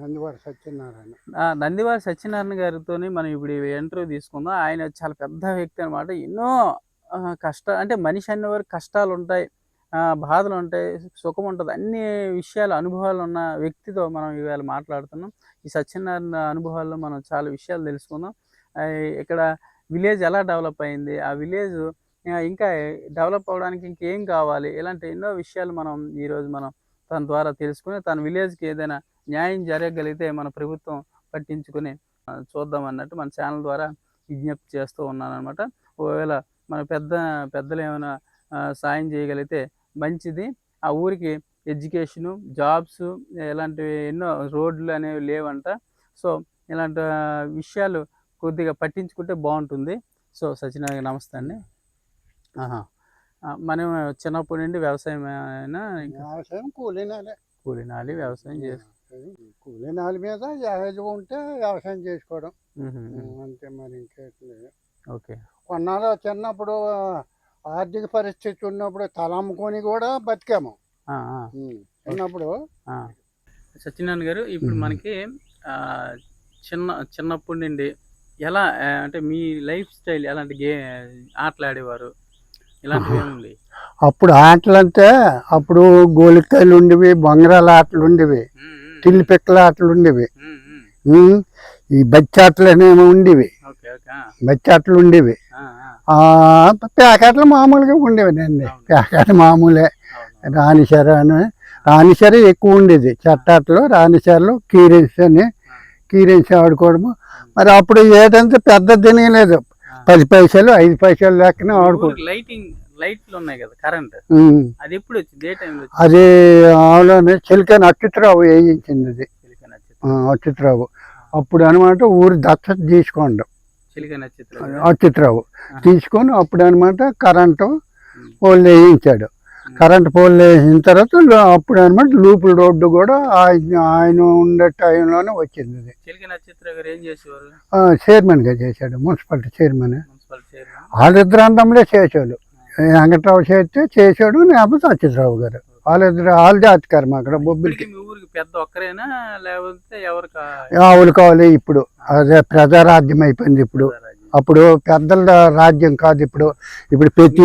నందివారి సత్యనారాయణ. నందివారి సత్యనారాయణ గారితో మనం ఇప్పుడు ఇంటర్వ్యూ తీసుకుందాం. ఆయన చాలా పెద్ద వ్యక్తి అనమాట ఎన్నో కష్ట అంటే మనిషి అనేవారు కష్టాలు ఉంటాయి బాధలు ఉంటాయి సుఖం ఉంటుంది అన్ని విషయాలు అనుభవాలు ఉన్న వ్యక్తితో మనం ఇవాళ మాట్లాడుతున్నాం. ఈ సత్యనారాయణ అనుభవాల్లో మనం చాలా విషయాలు తెలుసుకుందాం. ఇక్కడ విలేజ్ ఎలా డెవలప్ అయింది? ఆ విలేజ్ ఇంకా డెవలప్ అవ్వడానికి ఇంకేం కావాలి? ఇలాంటి ఎన్నో విషయాలు మనం ఈరోజు మనం తన ద్వారా తెలుసుకుని తన విలేజ్కి ఏదైనా న్యాయం జరగగలిగితే మన ప్రభుత్వం పట్టించుకుని చూద్దాం అన్నట్టు మన ఛానల్ ద్వారా విజ్ఞప్తి చేస్తూ ఉన్నాను అనమాట ఒకవేళ మన పెద్ద పెద్దలు ఏమైనా సాయం చేయగలిగితే మంచిది. ఆ ఊరికి ఎడ్యుకేషను జాబ్స్ ఇలాంటివి ఎన్నో రోడ్లు అనేవి లేవంట. సో ఇలాంటి విషయాలు కొద్దిగా పట్టించుకుంటే బాగుంటుంది. సో గారు నమస్తే అండి. మనం చిన్నప్పటి నుండి వ్యవసాయం అయినా వ్యవసాయం కూలీనాలే. కూలినాలి వ్యవసాయం చేసు కూలీనాల మీద యాభై ఉంటే వ్యవసాయం చేసుకోవడం. అంతే మరి ఇంకేట్లేదు ఓకే. కొన్నాళ్ళు చిన్నప్పుడు ఆర్థిక పరిస్థితి ఉన్నప్పుడు తల అమ్ముకొని కూడా బతికాము. చిన్నప్పుడు. సత్యనారాయణ గారు ఇప్పుడు. మనకి చిన్న చిన్నప్పటి నుండి ఎలా అంటే మీ లైఫ్ స్టైల్ ఎలాంటి గే ఆటలు ఆడేవారు? ఇలాంటివి అప్పుడు ఆటలు అంటే అప్పుడు గోలికాయలు ఉండేవి బొంగరాల ఆటలు ఉండేవి. తిల్లి పిక్కల ఆటలు ఉండేవి. ఈ బచ్చాటలు అనేవి ఉండేవి. బచ్చాటలు ఉండేవి. ప్యాకెట్లు మామూలుగా ఉండేవి అండి అవును. ప్యాకెట్ మామూలే. రాణిసర అని రాణిసర ఎక్కువ ఉండేది. చట్టాట్లో రాణిసరలు కీరెన్స్ అని కీరెన్స్ ఆడుకోవడము. మరి అప్పుడు ఏదంటే పెద్ద తినలేదు. పది పైసలు ఐదు పైసలు లెక్కన ఆడుకో లైటింగ్ లైట్లు ఉన్నాయి కదా కరెంట్. అది ఎప్పుడు వచ్చింది? ఏ టైంలో అది వేయించింది అది చిలిక నక్షత్రం ఆ, అచ్యుతరావు అప్పుడు అనమాట ఊరు దత్తత తీసుకోండి. చిలిక నక్షత్రం అచ్యుతరావు తీసుకొని అప్పుడు అనమాట కరెంటు పోల్ వేయించాడు. కరెంట్ పోల్ వేసిన తర్వాత అప్పుడు అనమాట లూపుల రోడ్డు కూడా ఆయన ఆయన ఉండే టైంలోనే వచ్చింది అది ఆ, చైర్మన్గా చేశాడు. Municipality chairman. చైర్మన్. వాళ్ళిద్దరు అంతంలో చేశాడు వెంకట్రావు చేస్తే చేశాడు లేకపోతే అచ్యుతరావు గారు వాళ్ళిద్దరు వాళ్ళదే అధికారం అక్కడ బొబ్బిలికి ఊరికి పెద్ద ఒక్కరేనా లేకపోతే ఎవరికి? ఆవులు కావాలి ఇప్పుడు. అదే ప్రజారాజ్యం అయిపోయింది ఇప్పుడు. అప్పుడు పెద్దల రాజ్యం కాదు ఇప్పుడు. ఇప్పుడు ప్రతి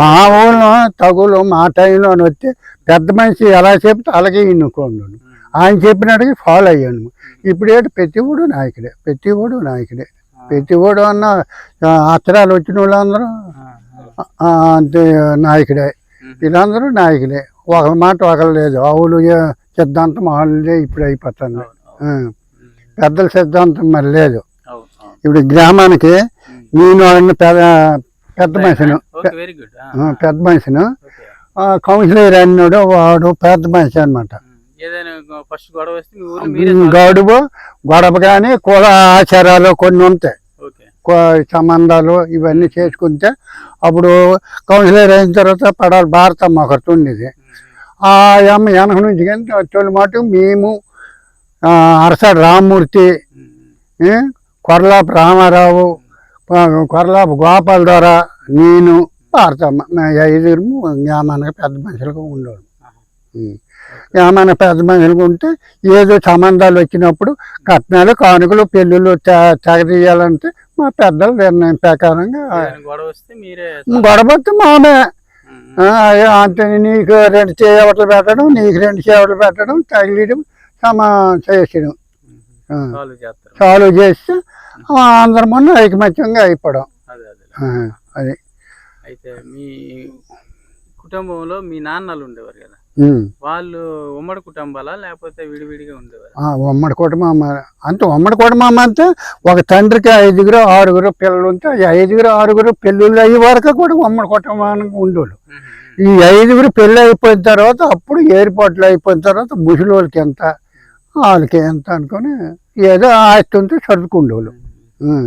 మా ఊళ్ళో తగులు మా టైంలో వస్తే పెద్ద మనిషి ఎలా చెప్తే అలాగే ఇన్నుకోండు ఉమ్. ఆయన చెప్పినట్టుగా ఫాలో అయ్యాను. ఇప్పుడు ఏంటి? ప్రతి ఊడు నాయకుడే ప్రతి ఊడు నాయకుడే. ప్రతి ఊడు అన్న అత్తరాలు వచ్చిన వాళ్ళందరూ అంతే నాయకుడే. వీళ్ళందరూ నాయకులే. ఒక మాట ఒకరు లేదు. ఆవులు సిద్ధాంతం వాళ్ళదే ఇప్పుడు అయిపోతుంది. ఉమ్. పెద్దల సిద్ధాంతం మరి లేదు. ఇప్పుడు గ్రామానికి. నేను వాళ్ళని పెద్ద పెద్ద మనిషిను. పెద్ద మనిషిను. కౌన్సిలర్ అన్నాడు వాడు పెద్ద మనిషి అనమాట గొడవ గడువు కానీ కుల ఆచారాలు కొన్ని ఉంటాయి. సంబంధాలు ఇవన్నీ చేసుకుంటే అప్పుడు కౌన్సిలర్ అయిన తర్వాత పడాలి భారతమ్మ ఒకటి ఉండేది. ఆ అమ్మ వెనక నుంచి కానీ తొలి మాట మేము అరసాడు రామ్మూర్తి కొర్లాపు రామారావు కొర్లాపు గోపాల్ ద్వారా నేను భారతమ్మ మేము ఐదుగురు గ్రామానికి పెద్ద మనుషులుగా ఉండేవాడు. ఏమైనా పెద్ద మనుషులకు ఉంటే ఏదో సంబంధాలు వచ్చినప్పుడు కట్నాలు కానుకలు పెళ్ళిళ్ళు తెగదీయాలంటే మా పెద్దల నిర్ణయం ప్రకారంగా గొడవ వస్తే మామే. అంతే నీకు రెండు చేయవట్లు పెట్టడం నీకు రెండు చేయవట్లు పెట్టడం తగిలియడం సమా చేసడం సాల్వ్ చేస్తే అందరం మొన్న ఐకమత్యంగా అయిపోవడం. అదే. అయితే మీ కుటుంబంలో మీ నాన్నలు ఉండేవారు కదా. వాళ్ళు ఉమ్మడి కుటుంబాలా? లేకపోతే విడివిడిగా ఉండేవారు? ఉమ్మడి కుటుంబం అంటే ఉమ్మడి కుటుంబం అంటే ఒక తండ్రికి ఐదుగురు ఆరుగురు పిల్లలు ఉంటే ఐదుగురు ఆరుగురు పెళ్ళిళ్ళు అయ్యే వరకు కూడా ఉమ్మడి కుటుంబానికి ఉండేవాళ్ళు. ఈ ఐదుగురు పెళ్ళి అయిపోయిన తర్వాత అప్పుడు ఏర్పాట్లు అయిపోయిన తర్వాత ముసలోళ్ళకి ఎంత వాళ్ళకి ఎంత అనుకొని ఏదో ఆస్తి ఉంటే సర్దుకుండేవాళ్ళు. ఉం.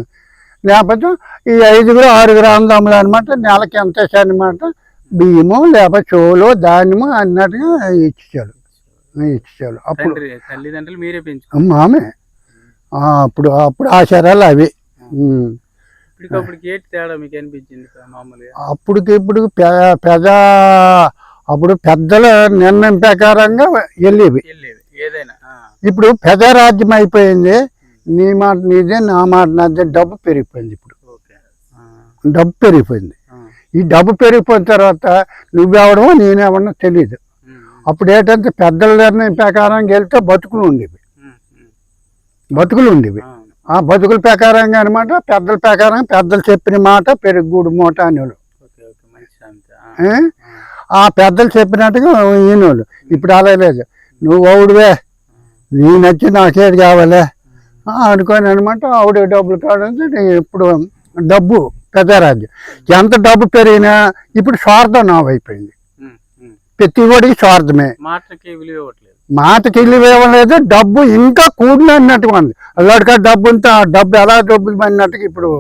లేకపోతే ఈ ఐదుగురు ఆరుగురు అందములు అనమాట నెలకి ఎంత అనమాట బియ్యము లేకపోతే చోలు ధాన్యము అన్నట్టుగా ఇచ్చేవాళ్ళు ఇచ్చేవాళ్ళు అప్పుడు తల్లిదండ్రులు మీరే పెంచుకో. మామే అప్పుడు అప్పుడు ఆచారాలు అవి. అప్పటికి ఇప్పుడు పెద్ద అప్పుడు పెద్దల నిర్ణయం ప్రకారంగా వెళ్ళేవి. ఇప్పుడు పెదరాజ్యం అయిపోయింది. నీ మాట నీదే నా మాట నాదే డబ్బు పెరిగిపోయింది ఇప్పుడు. డబ్బు పెరిగిపోయింది. ఈ డబ్బు పెరిగిపోయిన తర్వాత నువ్వెవడమో నేనెవడమో తెలియదు అప్పుడు ఏంటంటే పెద్దల నిర్ణయం ప్రకారం వెళ్తే బతుకులు ఉండేవి. బతుకులు ఉండేవి. ఆ బతుకుల ప్రకారంగా అనమాట పెద్దల ప్రకారం పెద్దలు చెప్పిన మాట పెరుగుడు మూట అనేవాళ్ళు. ఆ, పెద్దలు చెప్పినట్టుగా ఈయనోళ్ళు. ఇప్పుడు అలా లేదు. నువ్వు అవుడువే. నీ నచ్చి నాకేది కావాలే. అనుకోని అనమాట ఆవిడ డబ్బులు నీ ఇప్పుడు డబ్బు పెద్దరాజ్యం ఎంత డబ్బు పెరిగినా ఇప్పుడు స్వార్థం నావైపోయింది. ప్రతి ఒడికి స్వార్థమే. మాటకి విలువ ఇవ్వట్లేదు. మాటకి ఇల్లు లేదు డబ్బు ఇంకా కూడినట్టుగా ఉంది. అల్లడికా డబ్బు ఉంటే ఆ డబ్బు ఎలా డబ్బు అన్నట్టుగా ఇప్పుడు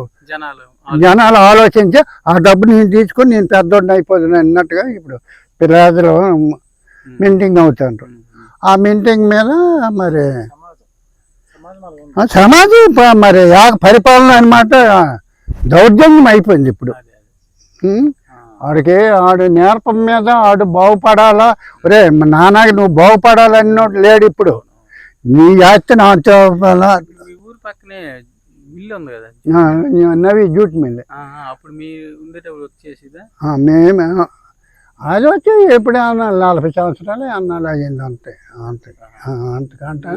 జనాలు ఆలోచించి ఆ డబ్బు నేను తీసుకొని నేను పెద్దోడిని అయిపోతుంది అన్నట్టుగా ఇప్పుడు పిల్లలు మింటింగ్ ఉమ్. ఆ మింటింగ్ మీద మరి సమాజం. మరి పరిపాలన అనమాట దౌర్జన్యం అయిపోయింది ఇప్పుడు. ఆడికి ఆడు నేర్పం మీద ఆడు బాగుపడాలా? ఒరే మా నాన్నకి నువ్వు బాగుపడాలన్నోడు లేడు ఇప్పుడు. నీ ఆస్తి నా ఊరు పక్కనే ఇల్లు ఉంది కదా? నవి జూట్ ఆ, అప్పుడు మీ ఉండేటప్పుడు వచ్చేసిదా? మేమే. అది వచ్చి ఎప్పుడేమన్నా నలభై సంవత్సరాలు అన్నాలు అయ్యింది అంతే అంతే. అంతకంటే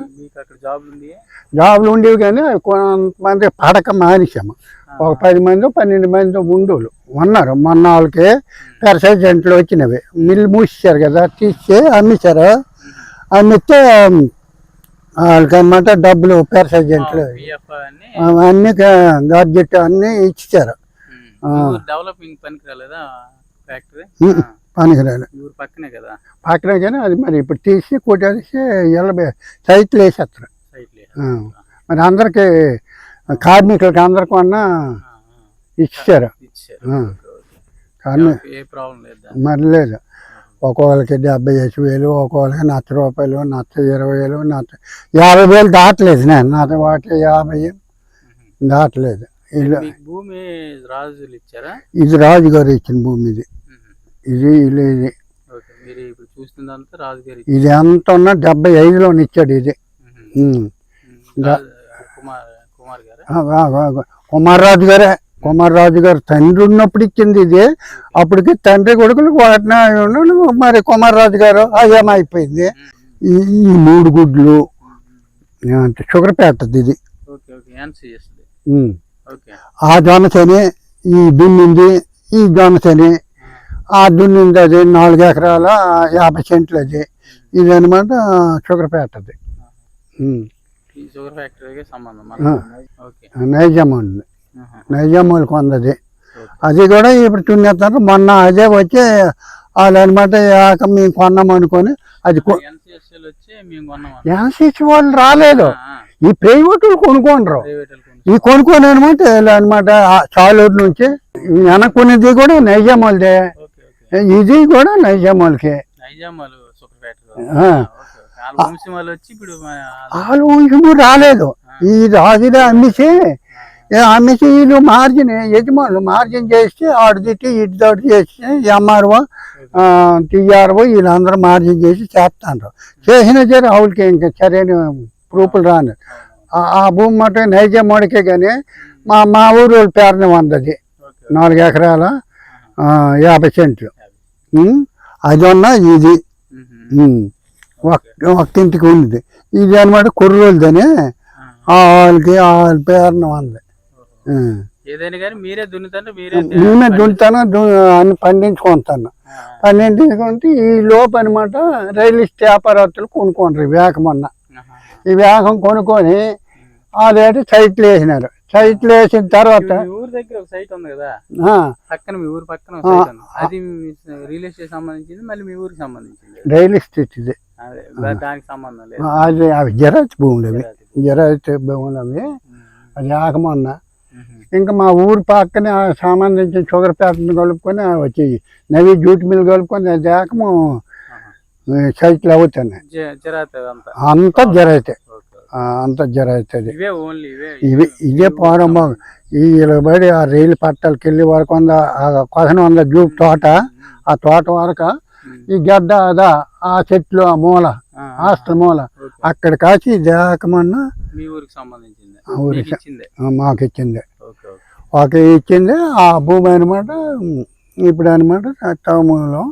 జాబ్లు ఉండేవి కానీ కొంతమంది పడక మానేసాము ఒక పది మంది పన్నెండు మంది ఉండోళ్ళు ఉన్నారు. మొన్న వాళ్ళకి పెరసెంట్లు వచ్చినవి. మిల్లు మూసేశారు కదా తీసి అమ్మేశారు అమ్మితే వాళ్ళకి అనమాట డబ్బులు పెరసెంట్లు పిఎఫ్ అని అవన్నీ గాడ్జెట్ అన్నీ ఇచ్చారు డెవలపింగ్ పనికి రాలేదా ఫ్యాక్టరీ. పనికిరాలు. పక్కనే కదా. పక్కన కానీ అది మరి ఇప్పుడు తీసి కొట్టేసి ఎల్లబే సైట్లు వేసేస్తారు. మరి అందరికి కార్మికులకి అందరికి అన్న ఇచ్చారు. మరి లేదు. ఒక్కొక్కరికి డెబ్బై ఐదు వేలు ఒక్కొక్కరికి నచ్చ రూపాయలు నచ్చ ఇరవై వేలు నచ్చ యాభై వేలు దాటలేదు నేను. నచ్చ వాటి యాభై దాటలేదు. భూమి రాజులు ఇచ్చారా? ఇది రాజుగారు ఇచ్చిన భూమి ఇది. ఇది ఇల్లు ఇది. ఇది ఎంత ఉన్నా డెబ్బై ఐదులో ఇచ్చాడు ఇది ఉహు. ఉమ్. ఉమ్. రాజు- కుమార్ కుమార్ గారా ఆ, ఆ, ఆ, కుమారరాజు గారే. కుమారరాజు గారు తండ్రి ఉన్నప్పుడు ఇచ్చింది ఇది. అప్పటికి తండ్రి కొడుకులు వాటిన మరి కుమారరాజు గారు అయ్యామ అయిపోయింది. ఈ ఈ మూడు గుడ్లు షుగర్ పెట్టద్ది ఇది. ఆ జొన్నతని ఈ దున్నింది ఈ జొన్నతని ఆ దున్నింది అది నాలుగు ఎకరాల యాభై సెంట్లు అది. ఇది అనమాట షుగర్ పెట్టద్ది. ఈ షుగర్ ఫ్యాక్టరీకి సంబంధం ఆ. మన ఓకే. నైజాం ఉంది ఆహా. నైజాం వాళ్ళకి ఓకే. అది కూడా ఇప్పుడు తున్నేస్తారు మొన్న అదే వచ్చి వాళ్ళు అనమాట యాక మేము కొన్నాం అనుకొని అది ఎన్సీసీ వాళ్ళు రాలేదు. ఈ ప్రైవేట్ వాళ్ళు కొనుక్కోండ్రు. ఈ కొనుక్కొని అనమాట అనమాట చాలూరు నుంచి. వెనక్కునేది కూడా నైజాం వాళ్ళదే ఇది కూడా నైజాం వాళ్ళకి వాళ్ళు షుగర్ ఫ్యాక్టరీ ఆ. వాళ్ళ వంశం వాళ్ళు వచ్చి ఇప్పుడు మన- వాళ్ళు ఊహించము రాలేదు ఈ రాజుదే అమ్మేసి అమ్మేసి వీళ్ళు మార్జిన్ యజమానులు మార్జిన్ చేస్తే ఆడు తిట్టి ఇటు తోటి చేసి ఎంఆర్ఓ టీఆర్ఓ వీళ్ళందరూ మార్జిన్ చేసి చేస్తాండ్రు. చేసిన సరే ఆవులకి ఇంకా సరైన ప్రూఫ్లు రాను ఆ- భూమి మటు నైజామోడికే కానీ మా మా ఊరు పేరున వందది. నాలుగు ఎకరాల యాభై సెంట్లు. అది ఉన్న ఇది. మ్మ్. ఉమ్, ఒక్క ఒక్క ఇంటికి ఉంది ఇది అనమాట కుర్రోళ్ళదని ఆ. వాళ్ళకి వాళ్ళ పేరున ఉంది. ఏదైనా కానీ మీరే దున్నుతంటే మీరే నేనే దున్నుతాను అన్ని పండించుకుంటాను. ఆ. పండించుకుంటే ఈ లోపు అనమాట రైలు వ్యాపారస్తులు కొనుక్కుంటారు ఈ వేగం అన్న. ఆహా. ఈ వేగం కొనుక్కొని అదేంటి సైట్లు వేసినారు. సైట్లు వేసిన తర్వాత ఊరు దగ్గర ఒక సైట్ ఉంది కదా? ఆ, పక్కన మీ ఊరు పక్కన అది రియల్ ఎస్టేట్ సంబంధించింది మళ్ళీ మీ ఊరికి సంబంధించింది? రైలు స్టేట్ ఇది. అదే దానికి సంబంధం లేదు అది అవి జరాచి భూములు అవి. జరాచి భూములు అవి మ్మ్. అది ఆగమన్న మ్మ్. ఇంకా మా ఊరు పక్కనే సంబంధించిన షుగర్ ఫ్యాక్టరీని కలుపుకొని వచ్చి నవి జూట్ మిల్ కలుపుకొని అది ఆహా. సైట్లు అవుతున్నాయి జ- జరాత్ అంతా అంతా జర అవుతాయి ఓకే, ఓకే. ఆ, అంతా జర అవుతుంది ఇవే ఇదే ప్రారంభం ఈ ఇలాబడి ఆ రైలు పట్టాలకి వెళ్ళి వరకు వంద కొసన వంద జూప్ తోట ఆ తోట వరకు. ఈ గడ్డ అదా ఆ చెట్లు ఆ మూల ఆ, హాస్టల్ మూల. అక్కడ కాచి దేకమన్నా మీ ఊరికి సంబంధించింది? ఆ ఊరికి మీకు ఇచ్చిందే? ఒక ఇచ్చింది. ఆ భూమి అనమాట ఇప్పుడు అనమాట తగులో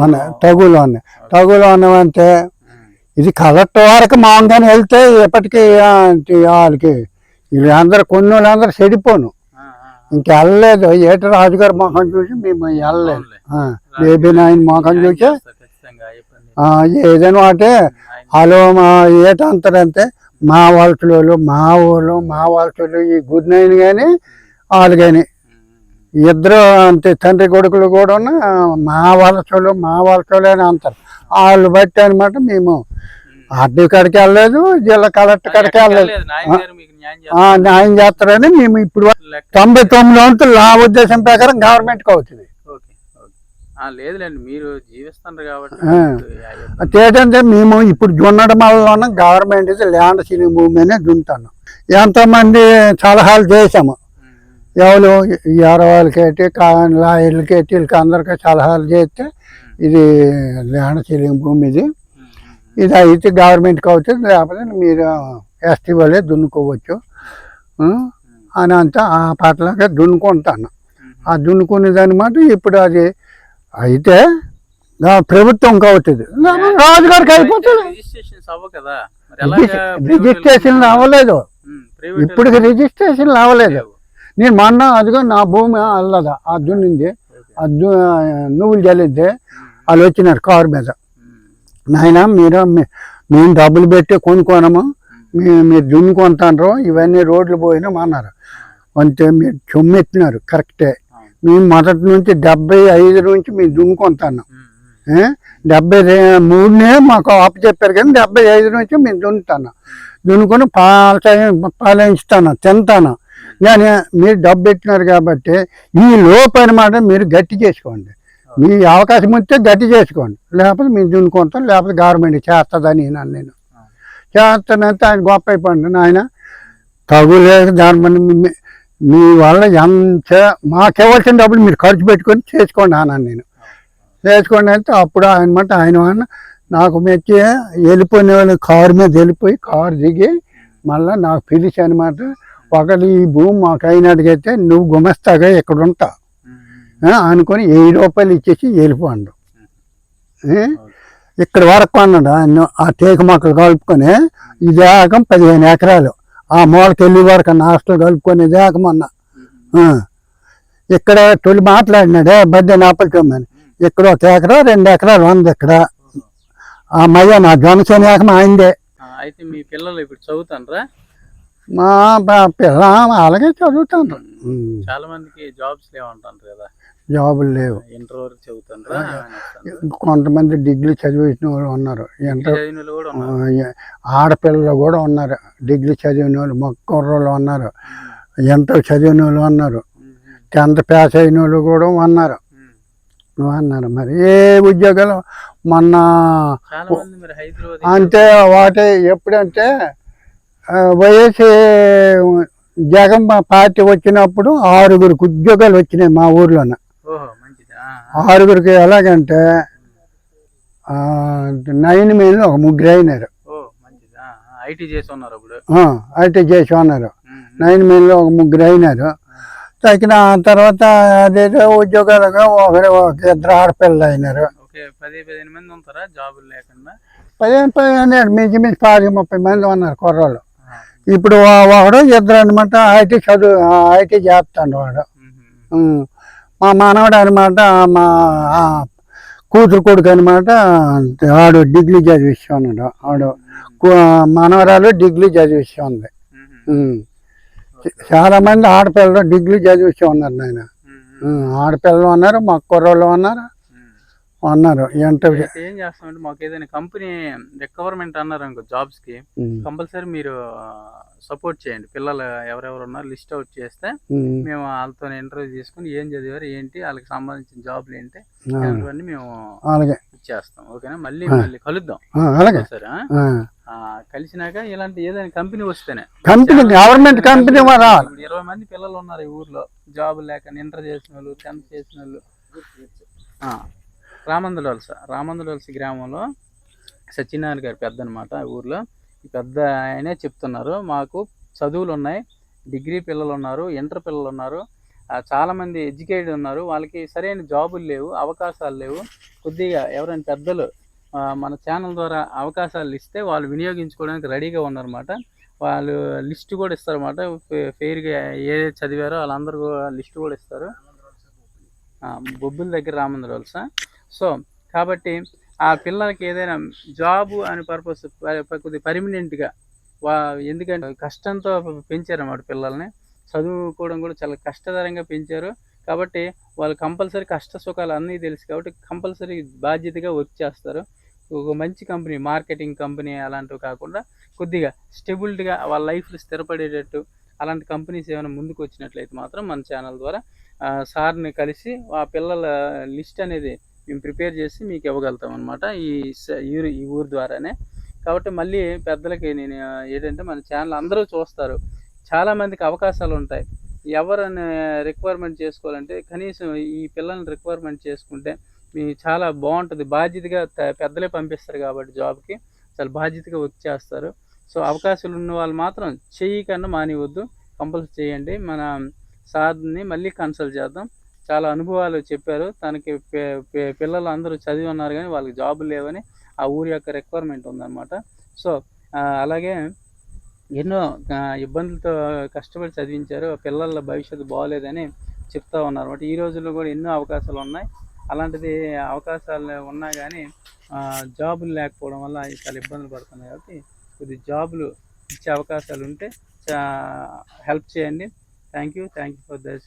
ఉన్నాయి తగులో ఉన్నాయి తగులో ఉన్నామంటే ఇది కలెక్టర్ వరకు మామూలుగానే వెళ్తే ఎప్పటికీ వాళ్ళకి వీళ్ళందరూ కొన్ని వాళ్ళందరూ చెడిపోను. ఇంక వెళ్ళలేదు. ఏట రాజుగారి మొఖం చూసి మేము వెళ్ళలేదు. బేబీ నాయన మొఖం చూసి ఏదైనా అంటే హలో మా ఏట అంటారంటే మా వాళ్ళలో మా ఊళ్ళో మా వాళ్ళలో ఈ గుడ్ నైన్ కానీ వాళ్ళు కానీ ఇద్దరు అంతే తండ్రి కొడుకులు కూడా మా వలసలు మా వలసలు అని అంటారు. వాళ్ళు బట్టి అనమాట మేము. ఆర్డీ కాడికి వెళ్ళలేదు జిల్లా కలెక్టర్ కాడికి వెళ్ళలేదు. న్యాయం చేస్తారని మేము ఇప్పుడు. తొంభై తొమ్మిది వంతులు నా ఉద్దేశం ప్రకారం గవర్నమెంట్కి అవుతుంది. లేదులేండి మీరు జీవిస్తున్నారు కాబట్టి మేము ఇప్పుడు దున్నడమల్లోనే గవర్నమెంట్ ఇది ల్యాండ్ సీలింగ్ భూమి అనే దున్నుతాను ఎంతోమంది సలహాలు చేశాము. ఎవరు ఈ ఆడవాళ్ళకేటి లాయర్లకేటి వీళ్ళకి అందరికీ సలహాలు చేస్తే ఇది ల్యాండ్ సీలింగ్ భూమి ఇది ఇది అయితే గవర్నమెంట్కి అవుతుంది లేకపోతే మీరు ఎస్టీ వాళ్ళే దున్నుకోవచ్చు. అని అంతా ఆ పాటలాగా దున్నుకుంటాను. ఆ దున్నుకునేది అనమాట ఇప్పుడు అది అయితే ఆ ప్రభుత్వంకి అవుతుంది రాజుగారికి అయిపోతుంది. రిజిస్ట్రేషన్ అవ్వలేదు. ఇప్పుడు రిజిస్ట్రేషన్ అవ్వలేదు. నేను మొన్న అదిగో నా భూమి అల్లదా ఆ దున్నింది. ఆ దు- నువ్వులు జల్లిద్ది ఉమ్, వాళ్ళు వచ్చినారు కారు మీద. నాయన మీరు మేము డబ్బులు పెట్టి కొనుక్కోనము. మీరు దున్నుకుంటారు ఇవన్నీ రోడ్లు పోయినాం అన్నారు అంతే మీరు చొమ్మెత్తినారు కరెక్టే. మేము మొదటి నుంచి డెబ్బై ఐదు నుంచి మేము ఉమ్, ఏ? డెబ్బై మూడునే మాకు ఆపు చెప్పారు కానీ డెబ్బై ఐదు నుంచి మేము దున్నుతాను దున్నుకొని పాలు పాలిస్తాను తింటాను కానీ మీరు డబ్బు పెట్టినారు కాబట్టి ఈ లోపు అనమాట మీరు గట్టి చేసుకోండి. మీ అవకాశం ఉంటే గట్టి చేసుకోండి. లేకపోతే మేము దున్నుకుంటాం లేకపోతే గవర్నమెంట్ చేస్తుందని నేను నేను. చేస్తానంటే ఆయన గొప్ప అయిపోండి నాయన తగులేదు దాని మన మీ- వల్ల ఎంత మాకు ఇవ్వాల్సిన డబ్బులు మీరు ఖర్చు పెట్టుకొని చేసుకోండి అన్నాను నేను. చేసుకోండి అంటే అప్పుడు ఆయన మాట ఆయన నాకు మెచ్చి వెళ్ళిపోయిన వాళ్ళు కారు మీద వెళ్ళిపోయి కారు దిగి మళ్ళీ నాకు పిలిచి అనమాట ఒకళ్ళు ఈ భూమి మాకు అయినట్టుగైతే నువ్వు గుమస్తాగా ఇక్కడ ఉంటావు అనుకొని వెయ్యి రూపాయలు ఇచ్చేసి వెళ్ళిపోండు. ఇక్కడ వరకు అన్నాడు. ఆయన ఆ టేక మొక్కలు కలుపుకొని ఇది ఏకం పదిహేను ఎకరాలు. ఆ మూలకి వెళ్ళి వరకు నాస్టల్ కలుపుకొని ఏకం అన్న. ఇక్కడ తొలి మాట్లాడినాడే బద్దె నాపలికమ్మని ఇక్కడ ఒక ఎకరా రెండు ఎకరాలు ఉంది ఇక్కడ. ఆ మయ్య నా జనసేన ఏకం ఆయనదే. ఆ, అయితే మీ పిల్లలు ఇప్పుడు చదువుతానరా? మా పిల్ల అలాగే చదువుతాను. చాలా మందికి జాబ్స్ లేవంటారు కదా. జాబులు లేవు. ఇంటర్ వరకు చదువుతానరా కొంతమంది డిగ్రీ చదివిన వాళ్ళు ఉన్నారు. ఇంటర్ ఆడపిల్లలు కూడా ఉన్నారు. డిగ్రీ చదివిన వాళ్ళు మొక్కర్రోళ్ళు ఉన్నారు. ఇంటర్ చదివిన వాళ్ళు ఉన్నారు. టెన్త్ పాస్ అయిన వాళ్ళు కూడా ఉన్నారు. అన్నారు మరి. ఏ ఉద్యోగాలు? మొన్న అంటే వాటి ఎప్పుడంటే వైఎస్ జగన్ పార్టీ వచ్చినప్పుడు ఆరుగురికి ఉద్యోగాలు వచ్చినాయి మా ఊర్లోన. ఆరుగురికి ఎలాగంటే నైన్ మీద ఒక ముగ్గురు అయినారు. ఐటీ చేసి ఉన్నారు ఐటీ చేసి ఉన్నారు. నైన్ ఒక ముగ్గురు అయినారు. తగిన తర్వాత అదేదో ఉద్యోగాలుగా ఒకరు ఒక ఇద్దరు ఆడపిల్లలు అయినారు. పదిహేను పదిహేను మించి మించి పది ముప్పై మంది ఉన్నారు కుర్రోళ్ళు. ఇప్పుడు వాడు ఇద్దరు అనమాట ఐటీ చదువు ఐటీ చేస్తాడు వాడు. మా మనవడు అనమాట మా కూతురు కొడుకు అనమాట వాడు డిగ్రీ చదివిస్తూ ఉన్నాడు వాడు కు- మనవరాలు డిగ్రీ చదివిస్తూ ఉంది ఉమ్, ఉమ్, ఉం. చాలా మంది ఆడపిల్లలు డిగ్రీ చదివిస్తూ ఉన్నారు నాయన. ఆడపిల్లలు ఉన్నారు మా కుర్రోళ్ళు ఉన్నారు ఇంటర్వ్యూ అయితే ఏం చేస్తామంటే మాకు ఏదైనా కంపెనీ రికవర్మెంట్ అన్నారు అనుకో జాబ్స్కి కంపల్సరీ మీరు సపోర్ట్ చేయండి. పిల్లలు ఎవరెవరు ఉన్నారు లిస్ట్ అవుట్ చేస్తే మేము. వాళ్ళతో ఇంటర్వ్యూ తీసుకుని ఏం చదివారు ఏంటి వాళ్ళకి సంబంధించిన జాబ్లు ఏంటి ఇలాంటివన్నీ మేము ఇచ్చేస్తాం. ఓకేనా? మళ్ళీ మళ్ళీ కలుద్దాం. సరే ఆ. కలిసినాక ఇలాంటి ఏదైనా కంపెనీ వస్తేనే. కంపెనీ గవర్నమెంట్ కంపెనీ ఇరవై మంది పిల్లలు ఉన్నారు ఈ ఊర్లో. జాబ్ లేక ఇంటర్ చేసిన వాళ్ళు టెన్త్ చేసిన వాళ్ళు. ఆ, రామందుల వలస రామందుల వలస గ్రామంలో సత్యనారాయణ గారు పెద్ద అనమాట ఊర్లో. పెద్ద ఆయనే చెప్తున్నారు. మాకు చదువులు ఉన్నాయి డిగ్రీ పిల్లలు ఉన్నారు ఇంటర్ పిల్లలు ఉన్నారు చాలామంది ఎడ్యుకేటెడ్ ఉన్నారు. వాళ్ళకి సరైన జాబులు లేవు అవకాశాలు లేవు. కొద్దిగా ఎవరైనా పెద్దలు మన ఛానల్ ద్వారా అవకాశాలు ఇస్తే వాళ్ళు వినియోగించుకోవడానికి రెడీగా ఉన్నారన్నమాట. వాళ్ళు లిస్ట్ కూడా ఇస్తారన్నమాట. ఫే- ఫెయిర్గా ఏ చదివారో వాళ్ళందరూ లిస్ట్ కూడా ఇస్తారు. బొబ్బుల బొబ్బిల దగ్గర రామంద్ర వలస సో కాబట్టి ఆ పిల్లలకి ఏదైనా జాబు అనే పర్పస్ కొద్దిగా పర్మనెంట్గా వా ఎందుకంటే కష్టంతో పెంచారన్నమాట పిల్లల్ని. చదువుకోవడం కూడా చాలా కష్టతరంగా పెంచారు. కాబట్టి వాళ్ళు కంపల్సరీ కష్ట సుఖాలు అన్నీ తెలుసు కాబట్టి కంపల్సరీ బాధ్యతగా వర్క్ చేస్తారు. ఒక మంచి కంపెనీ మార్కెటింగ్ కంపెనీ అలాంటివి కాకుండా కొద్దిగా స్టెబిలిటీగా వాళ్ళ లైఫ్లు స్థిరపడేటట్టు అలాంటి కంపెనీస్ ఏమైనా ముందుకు వచ్చినట్లయితే మాత్రం మన ఛానల్ ద్వారా సార్ని కలిసి ఆ పిల్లల లిస్ట్ అనేది మేము ప్రిపేర్ చేసి మీకు ఇవ్వగలుగుతాం అనమాట ఈ స- ఊరు ఈ ఊరు ద్వారానే. కాబట్టి మళ్ళీ పెద్దలకి నేను ఏంటంటే మన ఛానల్ అందరూ చూస్తారు. చాలామందికి అవకాశాలు ఉంటాయి. ఎవరని రిక్వైర్మెంట్ చేసుకోవాలంటే కనీసం ఈ పిల్లల్ని రిక్వైర్మెంట్ చేసుకుంటే మీ చాలా బాగుంటుంది. బాధ్యతగా పెద్దలే పంపిస్తారు కాబట్టి జాబ్కి. చాలా బాధ్యతగా వర్క్ చేస్తారు సో అవకాశాలు ఉన్న వాళ్ళు మాత్రం చెయ్యి కన్నా మానివద్దు కంపల్సరీ చేయండి. మన సార్ని మళ్ళీ కన్సల్ట్ చేద్దాం. చాలా అనుభవాలు చెప్పారు. తనకి పిల్లలు అందరూ చదివి ఉన్నారు కానీ వాళ్ళకి జాబులు లేవని ఆ ఊరి యొక్క రిక్వైర్మెంట్ ఉందన్నమాట. సో అలాగే ఎన్నో ఇబ్బందులతో కష్టపడి చదివించారు. పిల్లల భవిష్యత్తు బాగోలేదని చెప్తా ఉన్నారు అనమాట ఈ రోజుల్లో కూడా ఎన్నో అవకాశాలు ఉన్నాయి. అలాంటిది అవకాశాలు ఉన్నా కానీ జాబులు లేకపోవడం వల్ల చాలా ఇబ్బందులు పడుతున్నాయి కాబట్టి కొద్ది జాబులు ఇచ్చే అవకాశాలు ఉంటే హెల్ప్ చేయండి. Thank you thank you for దర్శ